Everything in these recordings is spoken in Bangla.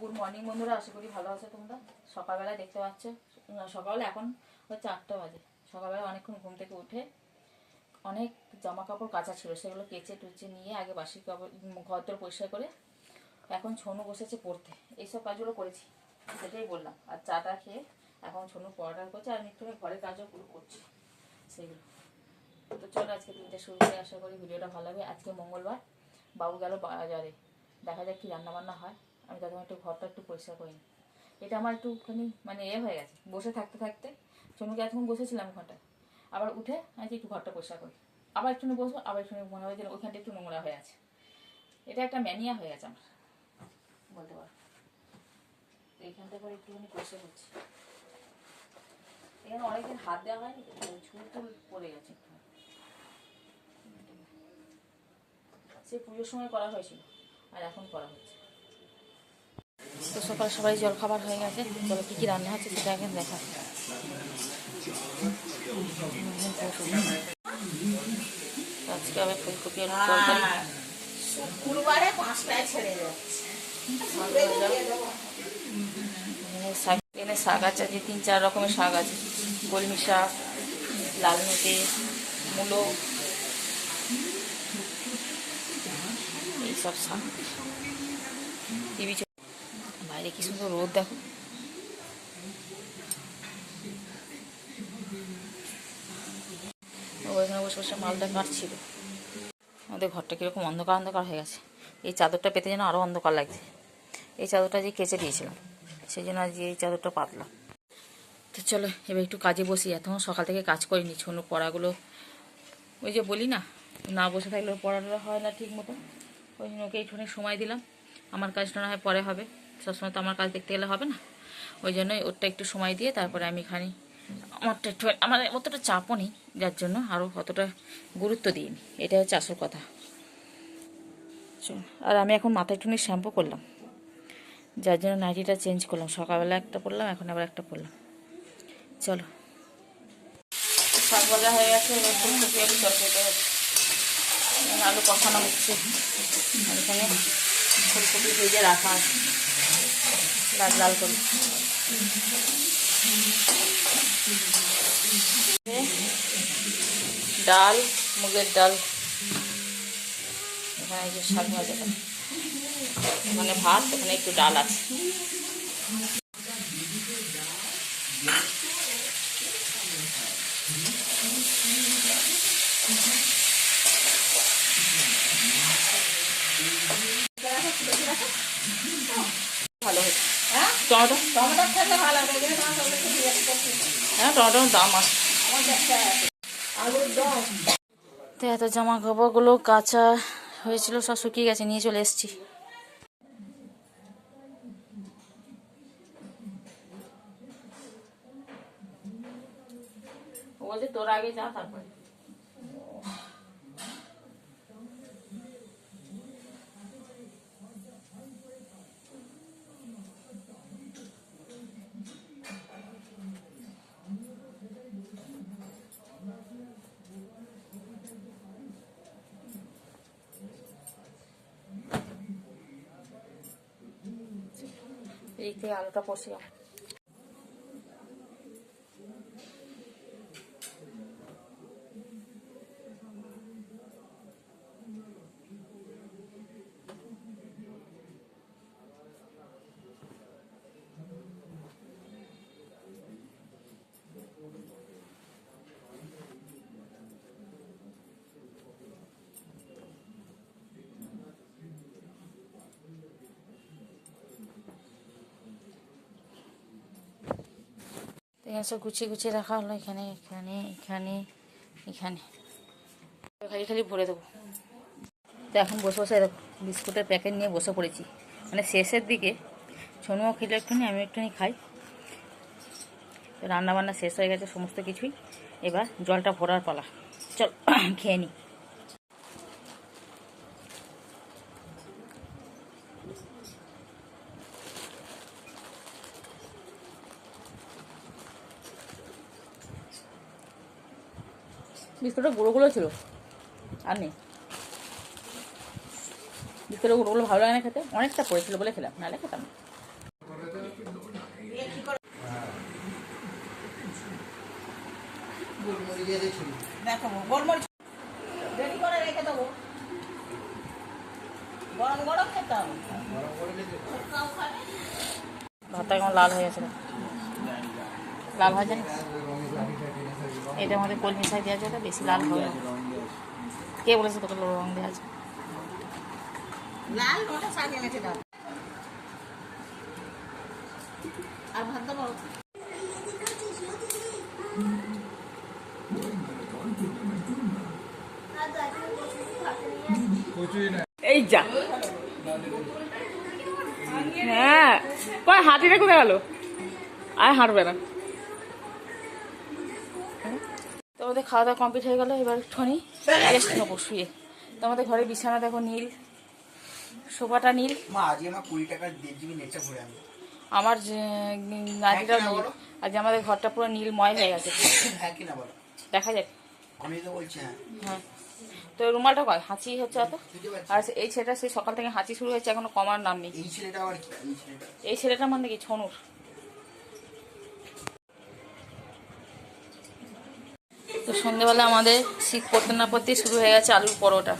গুড মর্নিং বন্ধুরা, আশা করি ভালো আছো তোমরা। সকালবেলায় দেখতে পাচ্ছ সকালে এখন হচ্ছে আটটা বাজে। সকালবেলা অনেকক্ষণ ঘুম থেকে উঠে অনেক জামা কাপড় কাঁচা ছিল, সেগুলো কেচে টুচে নিয়ে আগে বাসি কাপড় ঘর পরিষ্কার করে এখন ছনু বসেছে পড়তে। এইসব কাজগুলো করেছি, সেটাই বললাম। আর চাটা খেয়ে এখন ছনু পড়াটা করছে আর একটু ঘরের কাজও পুরো করছি, সেগুলো। তো চলো আজকে দিনটা শুরু করে, আশা করি ভিডিওটা ভালো হবে আজকে মঙ্গলবার, বাবু গেল বাজারে। দেখা যাক কি রান্না বান্না হয়। আমি তখন একটু ঘরটা একটু পরিষ্কার করি। এটা আমার একটুখানি মানে এ হয়ে গেছে, বসে থাকতে থাকতে। চনুকে এতক্ষণ বসেছিলাম ঘরটা আবার উঠে আমি একটু ঘরটা পরিষ্কার করি। আবার একটু বসবো, আবার একটু মনে হয় যে ওইখানটা একটু নোংরা হয়ে আছে। এটা একটা ম্যানিয়া হয়ে গেছে আমার, বলতে পারো। এইখানটা করে একটুখানি পরিষ্কার করছি। এখানে অনেকদিন হাত দেওয়া হয়নি টুল পড়ে গেছে সে পুজোর সময় করা হয়েছিল, আর এখন করা হচ্ছে। তো সকাল সবাই জল খাবার হয়ে গেছে। চলো কী কী রান্না হচ্ছে সেটা এখন দেখা আজকে আবার ফুলকপি আর তরকারি। শুক্রবারে পাঁচটায় ছেড়ে শাক এখানে শাক আছে যে তিন চার রকমের শাক আছে। কলমি শাক লাল মেটে মূলো। এইসব শাক। টিভি বাইরে কি সুন্দর রোদ দেখো। ও, এখানে বসে বসে মালটা কাটছিল। আমাদের ঘরটা কীরকম অন্ধকার অন্ধকার হয়ে গেছে। এই চাদরটা পেতে যেন আরও অন্ধকার লাগছে। এই চাদরটা যে কেচে দিয়েছিলাম, সেই জন্য আজ এই চাদরটা পাতলাম। তো চলো, এবার একটু কাজে বসি। এতক্ষণ সকাল থেকে কাজ করিনি, ছোনো পড়াগুলো, ওই যে বলি না না বসে থাকলে পড়াটা হয় না ঠিক মতো ওই জন্য ওকে একটুখানি সময় দিলাম। আমার কাজটা না হয় পরে হবে। সবসময় তো আমার কাজ দেখতে গেলে হবে না। ওই জন্যই ওরটা একটু সময় দিয়ে তারপরে আমি খানি আমারটা একটু, আমার অতটা চাপও নেই, যার জন্য আরও অতটা গুরুত্ব দিইনি। এটা হচ্ছে আসল কথা। আর আমি এখন মাথায় একটুখানি শ্যাম্পু করলাম। যার জন্য নাইটিটা চেঞ্জ করলাম। সকালবেলা একটা পরলাম, এখন আবার একটা পরলাম। চলো। হয়ে গেছে আলু কষানো হচ্ছে। এখানে ফুলকপি ভেজে রাখা আছে। লাল লাল করে। ডাল, মুগের ডাল। এখানে যে শাক ভাজাটা এখানে ভাত, এখানে একটু ডাল আছে। ভালো হয়েছে হ্যাঁ টমেটো টমেটো খেতে ভালো লাগে এখানে টমেটো একটু দিয়ে করছি। টমেটোর দাম আছে তো এত জামা কাপড়গুলো কাঁচা হয়েছিল, সব শুকিয়ে গেছে, নিয়ে চলে এসেছি। বলছে, তোর আগে যা, তারপরে এই থেকে আলুটা কষিলাম এখানে সব গুছিয়ে গুছিয়ে রাখা হলো, এখানে এখানে এখানে এখানে। খালি খালি ভরে দেবো। তো এখন বসে বসে বিস্কুটের প্যাকেট নিয়ে বসে পড়েছি। মানে শেষের দিকে ছনুও খেলে একটুখানি আমি একটুখানি খাই। তো রান্না বান্না শেষ হয়ে গেছে সমস্ত কিছুই। এবার জলটা ভরার পালা। চল, খেয়ে নিই বিস্কুটের গুঁড়োগুলো ছিল। আর নেই। বিস্কুটের গুঁড়োগুলো ভালো লাগে না খেতে। অনেকটা পড়েছিল বলে খেলাম নাহলে খেতাম না। ভাতটা এখন লাল হয়ে গেছে। লাল ভাজা জানি এটার মধ্যে কলমি শাক দেওয়া যাবে বেশি লাল হবে কে বলেছে তোকে রং দেওয়া আছে লাল ওটা শাক এনেছে দাও আর ভাত দেবো এই যা। হ্যাঁ হাতিটা কোথায় গেল? আর হাঁটবে না। তো আমাদের খাওয়া দাওয়া কমপ্লিট হয়ে গেল এবার একটুখানি রেস্ট নেব শুয়ে। তো আমাদের ঘরের বিছানা দেখো নীল সোফাটা নীল। আমার যে হ্যাঁ, নীল আজ আমাদের ঘরটা পুরো নীলময় হয়ে গেছে। হ্যাঁ দেখা যাক। হ্যাঁ। হ্যাঁ। তো রুমালটা কয়? হাঁচি হচ্ছে এত? আর এই ছেলেটা সেই সকাল থেকে হাঁচি শুরু হয়েছে এখনও কমার নাম নেই। এই ছেলেটা মানে কি? ছনুর। তো সন্ধ্যেবেলা আমাদের শীত পড়তে না পড়তেই শুরু হয়ে গেছে আলুর পরোটা।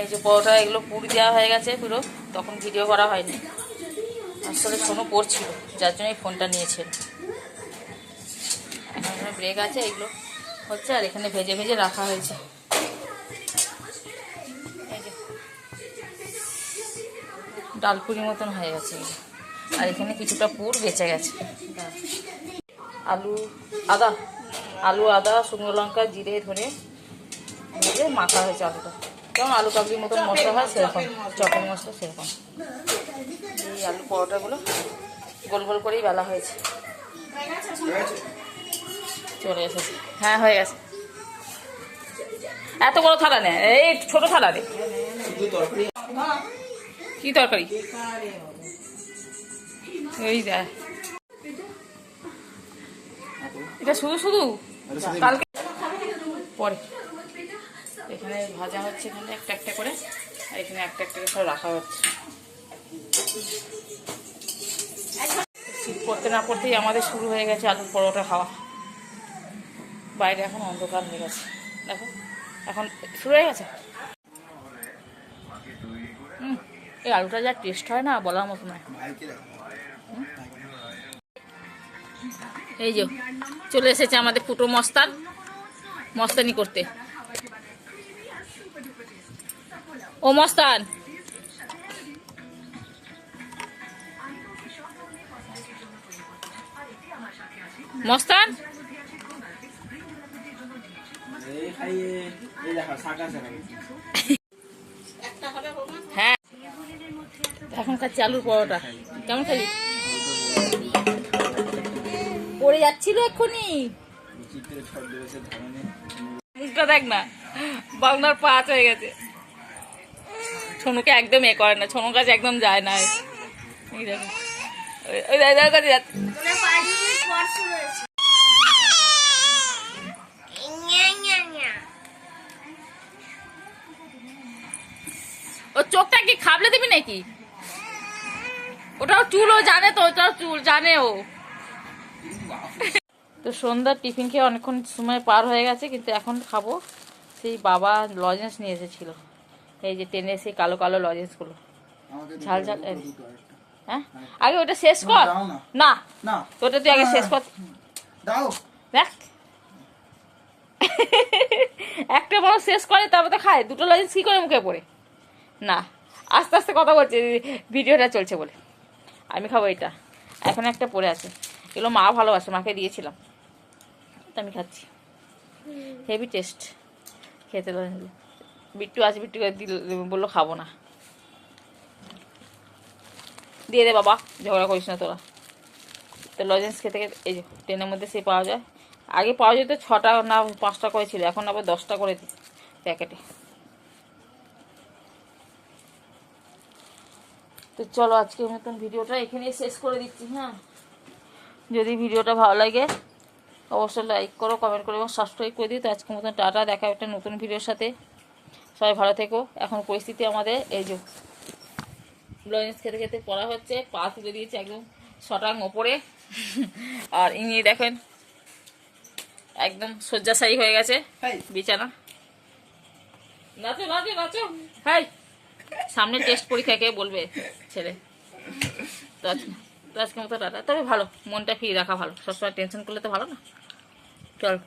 এই যে পরোটা, এগুলো পুরি দেওয়া হয়ে গেছে পুরো, তখন ভিডিও করা হয়নি। আসলে সোনু পড়ছিল যার জন্য এই ফোনটা নিয়েছে এখানে ব্রেক আছে, এগুলো হচ্ছে, আর এখানে ভেজে ভেজে রাখা হয়েছে। ডালপুরি মতন হয়ে গেছে আর এখানে কিছুটা পুর বেঁচে গেছে। আলু, আদা। আলু আদা শুকনো লঙ্কা জিরে ধরে ভেজে মাখা হয়েছে আলুটা। যেমন আলু কাবলির মতন মশলা হয় সেরকম। চপের মশলা সেরকম। এই আলু পরোটাগুলো গোল গোল করেই বেলা হয়েছে। চলে এসেছে। হ্যাঁ হয়ে গেছে। এত বড় থালা নে। এই ছোট থালা রে কি তরকারি? এই দেখ। এটা শুধু শুধু? পরে। এখানে ভাজা হচ্ছে এখানে একটা একটা করে, আর এখানে একটা একটা করে সব রাখা হচ্ছে। শীত পড়তে না পড়তেই আমাদের শুরু হয়ে গেছে আলুর পরোটা খাওয়া। বাইরে এখন অন্ধকার হয়ে গেছে। দেখো, এখন শুরু হয়ে গেছে? এই আলুটা যা টেস্ট হয় না, বলার মতো নয়। এই যে চলে এসেছে আমাদের ফুটো মস্তান, মস্তানি করতে। ও মস্তান। মস্তান? হ্যাঁ। এখনকার চালুর পরোটা। কেমন খালি? পড়ে যাচ্ছিল এক্ষুনি। মুখটা দেখ না বাংলার পাঁচ হয়ে গেছে। ছনুকে একদম এ করে না ছনু কাছে একদম যায় না। এই দেখো ওই- ওই কাছে যাচ্ছে। ও চোখটা কি খাবলে দিবি নাকি? ওটাও চুল ও জানে তো ওটাও চুল জানে ও। তো সন্ধ্যার টিফিন খেয়ে অনেকক্ষণ সময় পার হয়ে গেছে কিন্তু এখন খাব। সেই বাবা লজেন্স নিয়ে এসেছিল। এই যে টেনে সেই কালো কালো লজেন্সগুলো। ঝাল ঝাল হ্যাঁ? আগে ওটা শেষ কর। না। ওটা তুই আগে শেষ কর। দাও। দেখ। একটা বড় শেষ করে তারপর তো খায়। দুটো লজেন্স কি করে মুখে পড়ে? না আস্তে আস্তে কথা বলছে ভিডিওটা চলছে বলে। আমি খাব এটা। এখন একটা পড়ে আছে। এগুলো মা ভালোবাসে মাকে দিয়েছিলাম। তো আমি খাচ্ছি। হেভি টেস্ট খেতে। বিট্টু আছে বিট্টুকে দিল বলল খাব না। দিয়ে দে বাবা ঝগড়া করিস না তোরা। তো লজেন্স খেতে খেতে এই যে ট্রেনের মধ্যে সে পাওয়া যায়। আগে পাওয়া যেত ছটা না পাঁচটা করে ছিল এখন আবার দশটা করে দিই প্যাকেটে। তো চলো আজকের মতন ভিডিওটা এখানেই শেষ করে দিচ্ছি হ্যাঁ। যদি ভিডিওটা ভালো লাগে অবশ্যই লাইক করো কমেন্ট করো এবং সাবস্ক্রাইব করে দিও। তো আজকের মতন টাটা দেখা একটা নতুন ভিডিওর সাথে। সবাই ভালো থেকো। এখন পরিস্থিতি আমাদের এই যে লজেন্স খেতে খেতে পড়া হচ্ছে পা তুলে দিয়েছে একদম শটাং ওপরে। আর ইনি দেখেন একদম শয্যাশায়ী হয়ে গেছে। বিছানা। নাচো নাচো নাচো। হাই। সামনে টেস্ট পরীক্ষা কে বলবে ছেলে? তো তো আজকের মতো টাটা। তবে ভালো, মনটা ফ্রি রাখা ভালো। সবসময় টেনশন করলে তো ভালো না। চল।